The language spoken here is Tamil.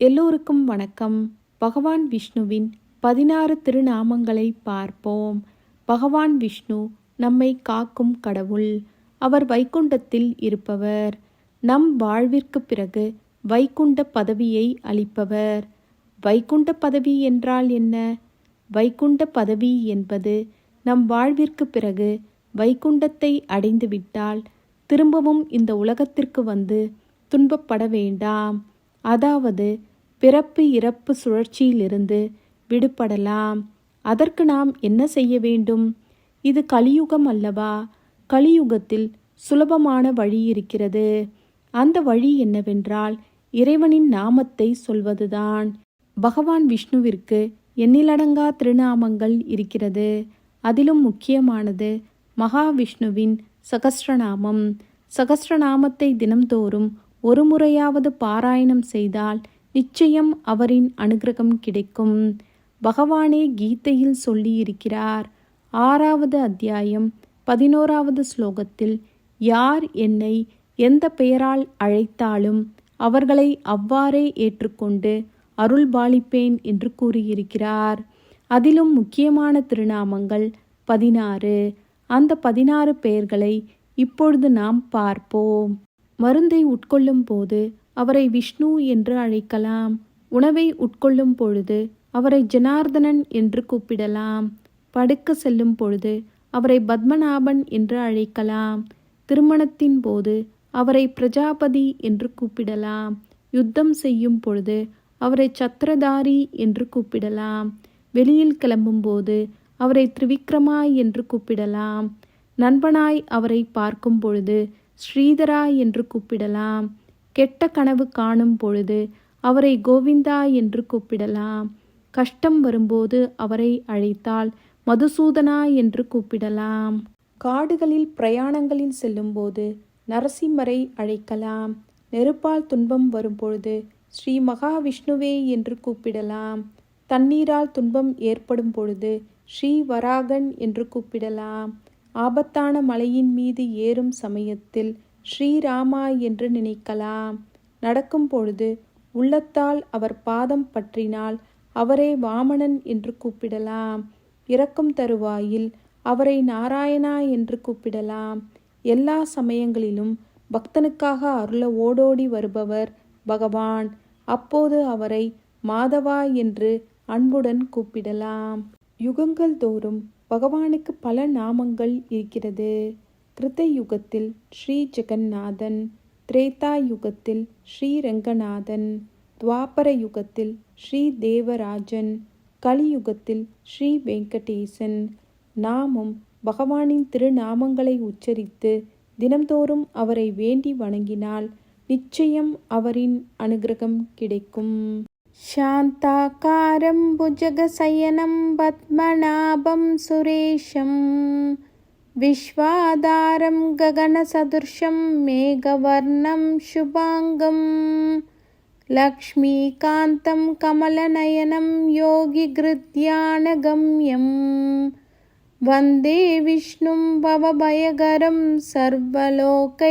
எல்லோருக்கும் வணக்கம். பகவான் விஷ்ணுவின் பதினாறு திருநாமங்களை பார்ப்போம். பகவான் விஷ்ணு நம்மை காக்கும் கடவுள். அவர் வைகுண்டத்தில் இருப்பவர். நம் வாழ்விற்கு பிறகு வைகுண்ட பதவியை அளிப்பவர். வைகுண்ட பதவி என்றால் என்ன? வைகுண்ட பதவி என்பது நம் வாழ்விற்கு பிறகு வைகுண்டத்தை அடைந்துவிட்டால் திரும்பவும் இந்த உலகத்திற்கு வந்து துன்பப்பட வேண்டாம். அதாவது பிறப்பு இறப்பு சுழற்சியிலிருந்து விடுபடலாம். அதற்கு நாம் என்ன செய்ய வேண்டும்? இது கலியுகம் அல்லவா? கலியுகத்தில் சுலபமான வழி இருக்கிறது. அந்த வழி என்னவென்றால் இறைவனின் நாமத்தை சொல்வதுதான். பகவான் விஷ்ணுவிற்கு எண்ணிலடங்கா திருநாமங்கள் இருக்கிறது. அதிலும் முக்கியமானது மகாவிஷ்ணுவின் சகஸ்ரநாமம் சகஸ்ரநாமத்தை தினம்தோறும் ஒரு முறையாவது பாராயணம் செய்தால் நிச்சயம் அவரின் அனுகிரகம் கிடைக்கும். பகவானே கீதையில் சொல்லியிருக்கிறார். ஆறாவது அத்தியாயம் பதினோராவது ஸ்லோகத்தில் யார் என்னை எந்த பெயரால் அழைத்தாலும் அவர்களை அவ்வாறே ஏற்றுக்கொண்டு அருள் பாலிப்பேன் என்று கூறியிருக்கிறார். அதிலும் முக்கியமான திருநாமங்கள் பதினாறு. அந்த பதினாறு பெயர்களை இப்பொழுது நாம் பார்ப்போம். மருந்தை உட்கொள்ளும் போது அவரை விஷ்ணு என்று அழைக்கலாம். உணவை உட்கொள்ளும் பொழுது அவரை ஜனார்தனன் என்று கூப்பிடலாம். படுக்க செல்லும் பொழுது அவரை பத்மநாபன் என்று அழைக்கலாம். திருமணத்தின் போது அவரை பிரஜாபதி என்று கூப்பிடலாம். யுத்தம் செய்யும் பொழுது அவரை சத்திரதாரி என்று கூப்பிடலாம். வெளியில் கிளம்பும்போது அவரை திரிவிக்ரமாய் என்று கூப்பிடலாம். நண்பனாய் அவரை பார்க்கும் பொழுது ஸ்ரீதரா என்று கூப்பிடலாம். கெட்ட கனவு காணும் பொழுது அவரை கோவிந்தா என்று கூப்பிடலாம். கஷ்டம் வரும்போது அவரை அழைத்தால் மதுசூதனா என்று கூப்பிடலாம். காடுகளில் பிரயாணங்களில் செல்லும்போது நரசிம்மரை அழைக்கலாம். நெருப்பால் துன்பம் வரும்பொழுது ஸ்ரீ மகாவிஷ்ணுவே என்று கூப்பிடலாம். தண்ணீரால் துன்பம் ஏற்படும் பொழுது ஸ்ரீ வராகன் என்று கூப்பிடலாம். ஆபத்தான மலையின் மீது ஏறும் சமயத்தில் ஸ்ரீராமா என்று நினைக்கலாம். நடக்கும் பொழுது உள்ளத்தால் அவர் பாதம் பற்றினால் அவரே வாமணன் என்று கூப்பிடலாம். இறக்கும் தருவாயில் அவரை நாராயணா என்று கூப்பிடலாம். எல்லா சமயங்களிலும் பக்தனுக்காக அருள ஓடோடி வருபவர் பகவான். அப்போது அவரை மாதவா என்று அன்புடன் கூப்பிடலாம். யுகங்கள் தோறும் பகவானுக்கு பல நாமங்கள் இருக்கிறது. கிருத்த யுகத்தில் ஸ்ரீ ஜெகநாதன் திரேதா யுகத்தில் ஸ்ரீ ரங்கநாதன் துவாபர யுகத்தில் ஸ்ரீ தேவராஜன் கலியுகத்தில் ஸ்ரீ வெங்கடேசன். நாமும் பகவானின் திருநாமங்களை உச்சரித்து தினம்தோறும் அவரை வேண்டி வணங்கினால் நிச்சயம் அவரின் அனுகிரகம் கிடைக்கும். శాంతాకారం భుజగశయనం పద్మనాభం సురేశం విశ్వాధారం గగనసదృశం మేఘవర్ణం శుభాంగం లక్ష్మీకాంతం కమలనయనం యోగిగృధ్యానగమ్యం వందే విష్ణుం భవభయగరం సర్వలోకైకనాథం